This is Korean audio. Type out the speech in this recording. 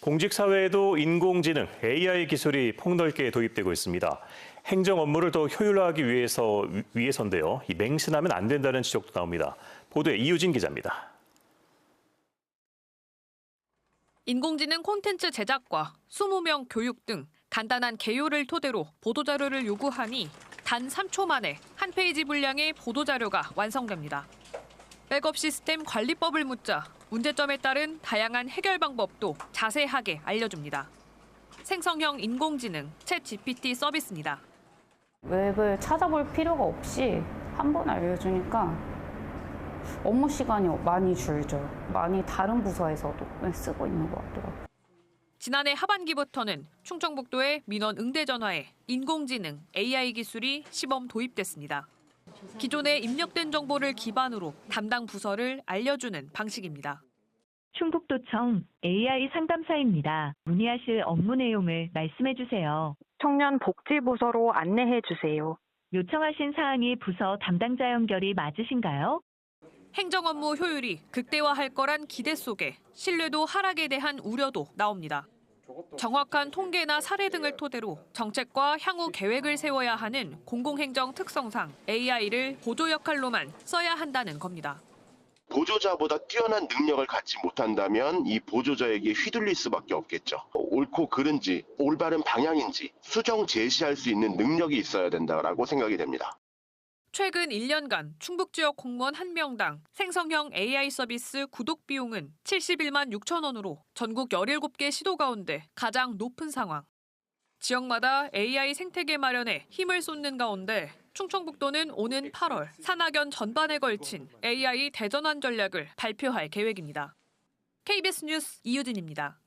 공직사회에도 인공지능, AI 기술이 폭넓게 도입되고 있습니다. 행정 업무를 더 효율화하기 위해서, 위해서인데요. 이 맹신하면 안 된다는 지적도 나옵니다. 보도에 이유진 기자입니다. 인공지능 콘텐츠 제작과 20명 교육 등 간단한 개요를 토대로 보도자료를 요구하니 단 3초 만에 한 페이지 분량의 보도자료가 완성됩니다. 백업 시스템 관리법을 묻자 문제점에 따른 다양한 해결 방법도 자세하게 알려줍니다. 생성형 인공지능 챗 GPT 서비스입니다. 웹을 찾아볼 필요가 없이 한 번 알려주니까 업무 시간이 많이 줄죠. 많이 다른 부서에서도 쓰고 있는 것 같더라고요. 지난해 하반기부터는 충청북도의 민원 응대 전화에 인공지능 AI 기술이 시범 도입됐습니다. 기존에 입력된 정보를 기반으로 담당 부서를 알려주는 방식입니다. 충북도청 AI 상담사입니다. 문의하실 업무 내용을 말씀해 주세요. 청년복지부서로 안내해 주세요. 요청하신 사항이 부서 담당자 연결이 맞으신가요? 행정 업무 효율이 극대화할 거란 기대 속에 신뢰도 하락에 대한 우려도 나옵니다. 정확한 통계나 사례 등을 토대로 정책과 향후 계획을 세워야 하는 공공행정 특성상 AI를 보조 역할로만 써야 한다는 겁니다. 보조자보다 뛰어난 능력을 갖지 못한다면 이 보조자에게 휘둘릴 수밖에 없겠죠. 옳고 그른지 올바른 방향인지 수정 제시할 수 있는 능력이 있어야 된다라고 생각이 됩니다. 최근 1년간 충북 지역 공무원 1명당 생성형 AI 서비스 구독 비용은 71만 6천 원으로 전국 17개 시도 가운데 가장 높은 상황. 지역마다 AI 생태계 마련에 힘을 쏟는 가운데 충청북도는 오는 8월 산학연 전반에 걸친 AI 대전환 전략을 발표할 계획입니다. KBS 뉴스 이유진입니다.